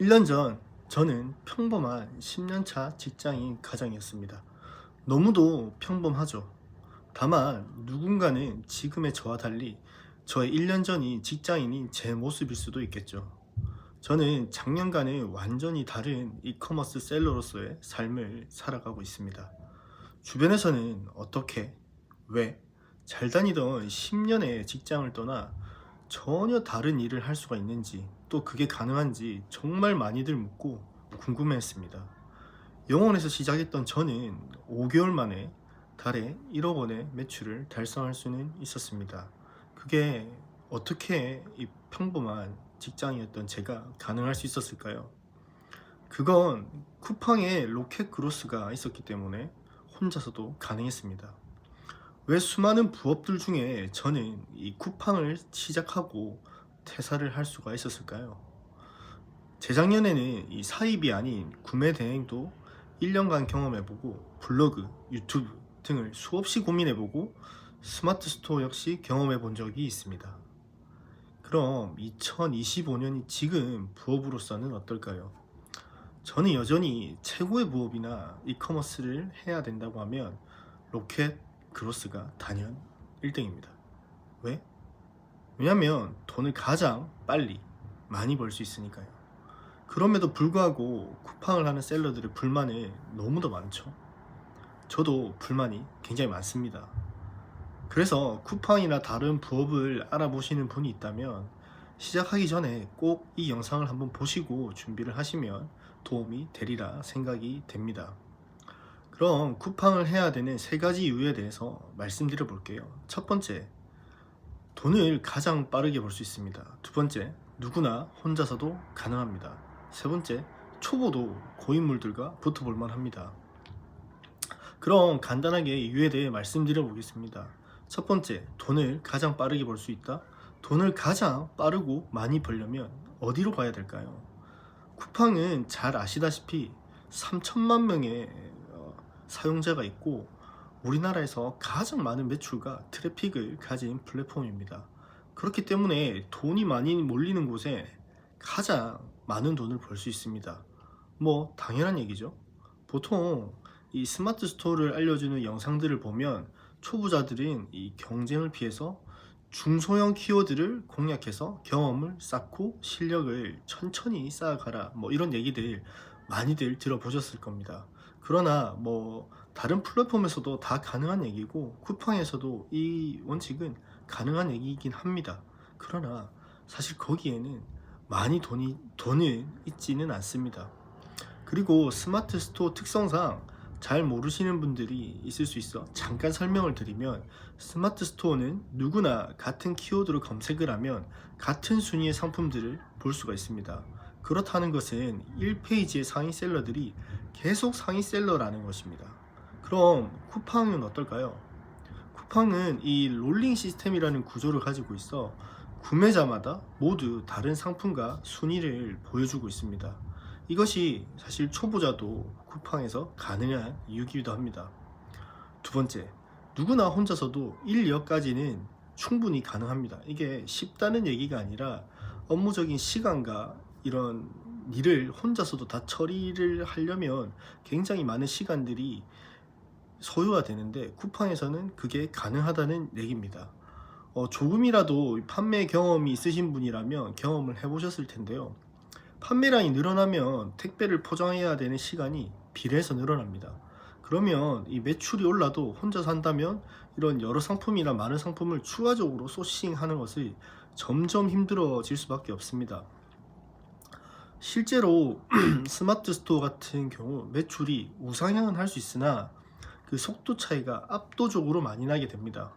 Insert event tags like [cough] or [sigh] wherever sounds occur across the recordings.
1년 전 저는 평범한 10년차 직장인 가장이었습니다. 너무도 평범하죠. 다만 누군가는 지금의 저와 달리 저의 1년 전이 직장인인 제 모습일 수도 있겠죠. 저는 작년간은 완전히 다른 이커머스 셀러로서의 삶을 살아가고 있습니다. 주변에서는 어떻게, 왜, 잘 다니던 10년의 직장을 떠나 전혀 다른 일을 할 수가 있는지 또 그게 가능한지 정말 많이들 묻고 궁금해했습니다. 영원에서 시작했던 저는 5개월 만에 달에 1억 원의 매출을 달성할 수는 있었습니다. 그게 어떻게 이 평범한 직장이었던 제가 가능할 수 있었을까요? 그건 쿠팡에 로켓 그로스가 있었기 때문에 혼자서도 가능했습니다. 왜 수많은 부업들 중에 저는 이 쿠팡을 시작하고 퇴사를 할 수가 있었을까요? 재작년에는 이 사입이 아닌 구매 대행도 1년간 경험해보고 블로그, 유튜브 등을 수없이 고민해보고 스마트 스토어 역시 경험해본 적이 있습니다. 그럼 2025년이 지금 부업으로서는 어떨까요? 저는 여전히 최고의 부업이나 이커머스를 해야 된다고 하면 로켓 그로스가 단연 1등입니다. 왜? 왜냐면 돈을 가장 빨리 많이 벌 수 있으니까요. 그럼에도 불구하고 쿠팡을 하는 셀러들의 불만이 너무도 많죠. 저도 불만이 굉장히 많습니다. 그래서 쿠팡이나 다른 부업을 알아보시는 분이 있다면 시작하기 전에 꼭 이 영상을 한번 보시고 준비를 하시면 도움이 되리라 생각이 됩니다. 그럼 쿠팡을 해야 되는 세 가지 이유에 대해서 말씀드려 볼게요. 첫 번째, 돈을 가장 빠르게 벌 수 있습니다. 두 번째, 누구나 혼자서도 가능합니다. 세 번째, 초보도 고인물들과 붙어볼 만 합니다. 그럼 간단하게 이유에 대해 말씀드려 보겠습니다. 첫 번째, 돈을 가장 빠르게 벌 수 있다. 돈을 가장 빠르고 많이 벌려면 어디로 가야 될까요? 쿠팡은 잘 아시다시피 3천만 명의 어, 사용자가 있고 우리나라에서 가장 많은 매출과 트래픽을 가진 플랫폼입니다. 그렇기 때문에 돈이 많이 몰리는 곳에 가장 많은 돈을 벌 수 있습니다. 뭐 당연한 얘기죠. 보통 이 스마트 스토어를 알려주는 영상들을 보면 초보자들은 이 경쟁을 피해서 중소형 키워드를 공략해서 경험을 쌓고 실력을 천천히 쌓아가라 뭐 이런 얘기들 많이들 들어보셨을 겁니다. 그러나 뭐 다른 플랫폼에서도 다 가능한 얘기고 쿠팡에서도 이 원칙은 가능한 얘기이긴 합니다. 그러나 사실 거기에는 많이 돈이 돈은 있지는 않습니다. 그리고 스마트 스토어 특성상 잘 모르시는 분들이 있을 수 있어 잠깐 설명을 드리면 스마트 스토어는 누구나 같은 키워드로 검색을 하면 같은 순위의 상품들을 볼 수가 있습니다. 그렇다는 것은 1페이지의 상위 셀러들이 계속 상위 셀러라는 것입니다. 그럼 쿠팡은 어떨까요? 쿠팡은 이 롤링 시스템이라는 구조를 가지고 있어 구매자마다 모두 다른 상품과 순위를 보여주고 있습니다. 이것이 사실 초보자도 쿠팡에서 가능한 이유기도 합니다. 두 번째, 누구나 혼자서도 1, 2억까지는 충분히 가능합니다. 이게 쉽다는 얘기가 아니라 업무적인 시간과 이런 일을 혼자서도 다 처리를 하려면 굉장히 많은 시간들이 소요가 되는데 쿠팡에서는 그게 가능하다는 얘기입니다. 어, 조금이라도 판매 경험이 있으신 분이라면 경험을 해보셨을 텐데요. 판매량이 늘어나면 택배를 포장해야 되는 시간이 비례해서 늘어납니다. 그러면 이 매출이 올라도 혼자서 한다면 이런 여러 상품이나 많은 상품을 추가적으로 소싱하는 것이 점점 힘들어질 수밖에 없습니다. 실제로 [clears throat] 스마트 스토어 같은 경우 매출이 우상향은 할 수 있으나 그 속도 차이가 압도적으로 많이 나게 됩니다.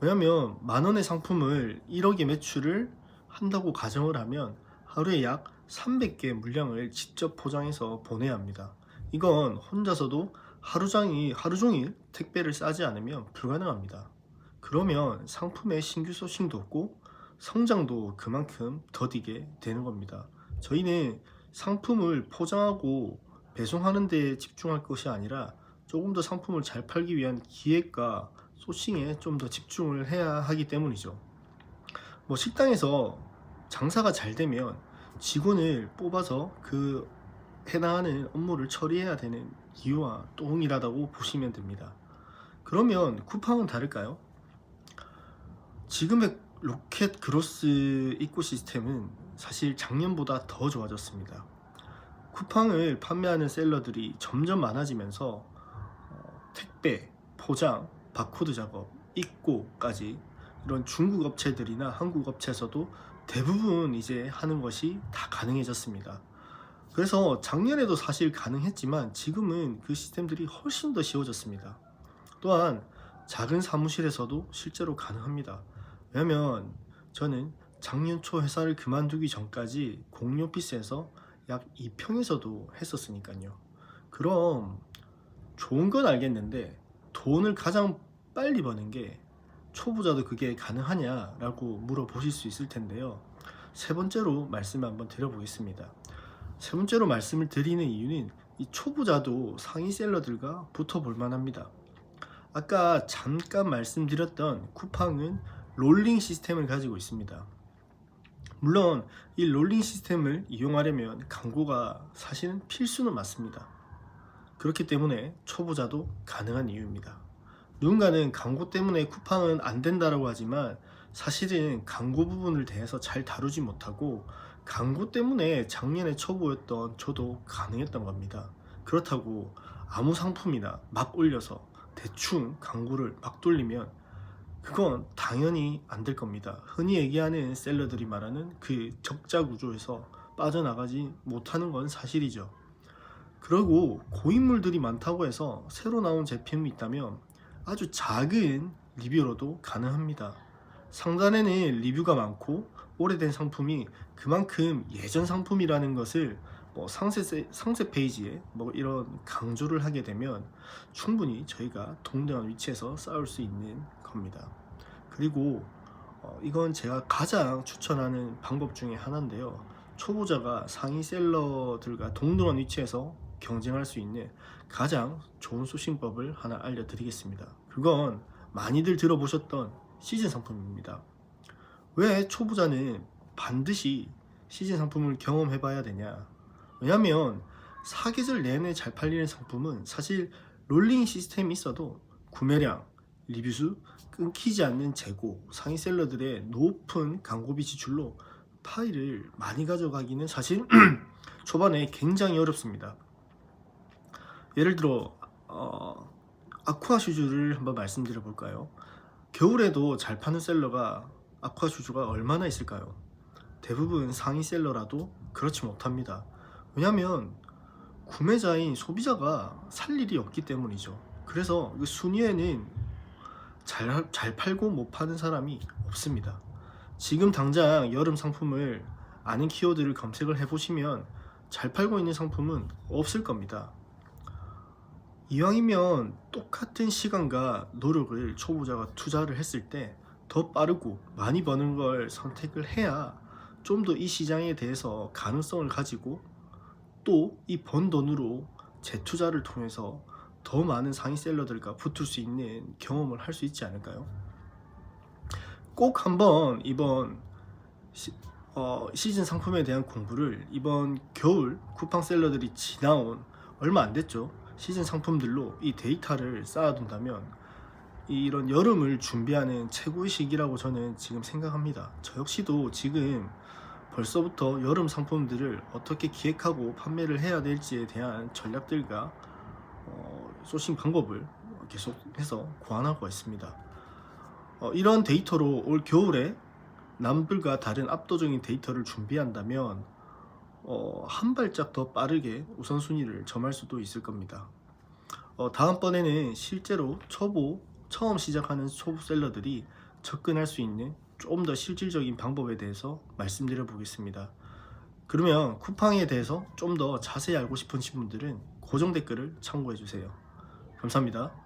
왜냐하면 만 원의 상품을 1억의 매출을 한다고 가정을 하면 하루에 약 300개 물량을 직접 포장해서 보내야 합니다. 이건 혼자서도 하루 종일, 하루 종일 택배를 싸지 않으면 불가능합니다. 그러면 상품의 신규 소싱도 없고 성장도 그만큼 더디게 되는 겁니다. 저희는 상품을 포장하고 배송하는 데 집중할 것이 아니라 조금 더 상품을 잘 팔기 위한 기획과 소싱에 좀 더 집중을 해야 하기 때문이죠. 뭐 식당에서 장사가 잘 되면 직원을 뽑아서 그 해당하는 업무를 처리해야 되는 이유와 동일하다고 보시면 됩니다. 그러면 쿠팡은 다를까요? 지금의 로켓 그로스 이코 시스템은 사실 작년보다 더 좋아졌습니다. 쿠팡을 판매하는 셀러들이 점점 많아지면서 어, 택배, 포장, 바코드 작업, 입고까지 이런 중국 업체들이나 한국 업체에서도 대부분 이제 하는 것이 다 가능해졌습니다. 그래서 작년에도 사실 가능했지만 지금은 그 시스템들이 훨씬 더 쉬워졌습니다. 또한 작은 사무실에서도 실제로 가능합니다. 왜냐면 저는 작년 초 회사를 그만두기 전까지 공유 오피스에서 약 2평에서도 했었으니까요. 그럼 좋은 건 알겠는데 돈을 가장 빨리 버는 게 초보자도 그게 가능하냐라고 물어보실 수 있을 텐데요. 세 번째로 말씀을 한번 드려보겠습니다. 세 번째로 말씀을 드리는 이유는 이 초보자도 상위 셀러들과 붙어볼 만합니다. 아까 잠깐 말씀드렸던 쿠팡은 롤링 시스템을 가지고 있습니다. 물론 이 롤링 시스템을 이용하려면 광고가 사실은 필수는 맞습니다. 그렇기 때문에 초보자도 가능한 이유입니다. 누군가는 광고 때문에 쿠팡은 안 된다라고 하지만 사실은 광고 부분을 대해서 잘 다루지 못하고 광고 때문에 작년에 초보였던 저도 가능했던 겁니다. 그렇다고 아무 상품이나 막 올려서 대충 광고를 막 돌리면 그건 당연히 안 될 겁니다. 흔히 얘기하는 셀러들이 말하는 그 적자 구조에서 빠져나가지 못하는 건 사실이죠. 그리고 고인물들이 많다고 해서 새로 나온 제품이 있다면 아주 작은 리뷰로도 가능합니다. 상단에는 리뷰가 많고 오래된 상품이 그만큼 예전 상품이라는 것을 뭐 상세, 상세 페이지에 뭐 이런 강조를 하게 되면 충분히 저희가 동등한 위치에서 싸울 수 있는 겁니다. 그리고 어, 이건 제가 가장 추천하는 방법 중에 하나인데요. 초보자가 상위 셀러들과 동등한 위치에서 경쟁할 수 있는 가장 좋은 소싱법을 하나 알려드리겠습니다. 그건 많이들 들어보셨던 시즌 상품입니다. 왜 초보자는 반드시 시즌 상품을 경험해 봐야 되냐? 왜냐면 사계절 내내 잘 팔리는 상품은 사실 롤링 시스템이 있어도 구매량, 리뷰수, 끊기지 않는 재고, 상위 셀러들의 높은 광고비 지출로 파일을 많이 가져가기는 사실 [clears throat] 초반에 굉장히 어렵습니다. 예를 들어 어, 아쿠아 슈즈를 한번 말씀드려 볼까요? 겨울에도 잘 파는 셀러가 아쿠아 슈즈가 얼마나 있을까요? 대부분 상위 셀러라도 그렇지 못합니다. 왜냐하면 구매자인 소비자가 살 일이 없기 때문이죠. 그래서 그 순위에는 잘, 잘 팔고 못 파는 사람이 없습니다. 지금 당장 여름 상품을 아는 키워드를 검색을 해보시면 잘 팔고 있는 상품은 없을 겁니다. 이왕이면 똑같은 시간과 노력을 초보자가 투자를 했을 때 더 빠르고 많이 버는 걸 선택을 해야 좀 더 이 시장에 대해서 가능성을 가지고 또 이 번 돈으로 재투자를 통해서 더 많은 상위 셀러들과 붙을 수 있는 경험을 할 수 있지 않을까요? 꼭 한번 이번 시, 어, 시즌 상품에 대한 공부를 이번 겨울 쿠팡 셀러들이 지나온 얼마 안 됐죠. 시즌 상품들로 이 데이터를 쌓아둔다면 이런 여름을 준비하는 최고의 시기라고 저는 지금 생각합니다. 저 역시도 지금 벌써부터 여름 상품들을 어떻게 기획하고 판매를 해야 될지에 대한 전략들과 어, 소싱 방법을 계속해서 고안하고 있습니다. 어, 이런 데이터로 올 겨울에 남들과 다른 압도적인 데이터를 준비한다면 어, 한 발짝 더 빠르게 우선순위를 점할 수도 있을 겁니다. 어, 다음번에는 실제로 초보, 처음 시작하는 초보 셀러들이 접근할 수 있는 좀더 실질적인 방법에 대해서 말씀드려 보겠습니다. 그러면 쿠팡에 대해서 좀 더 자세히 알고 싶으신 분들은 고정 댓글을 참고해 주세요. 감사합니다.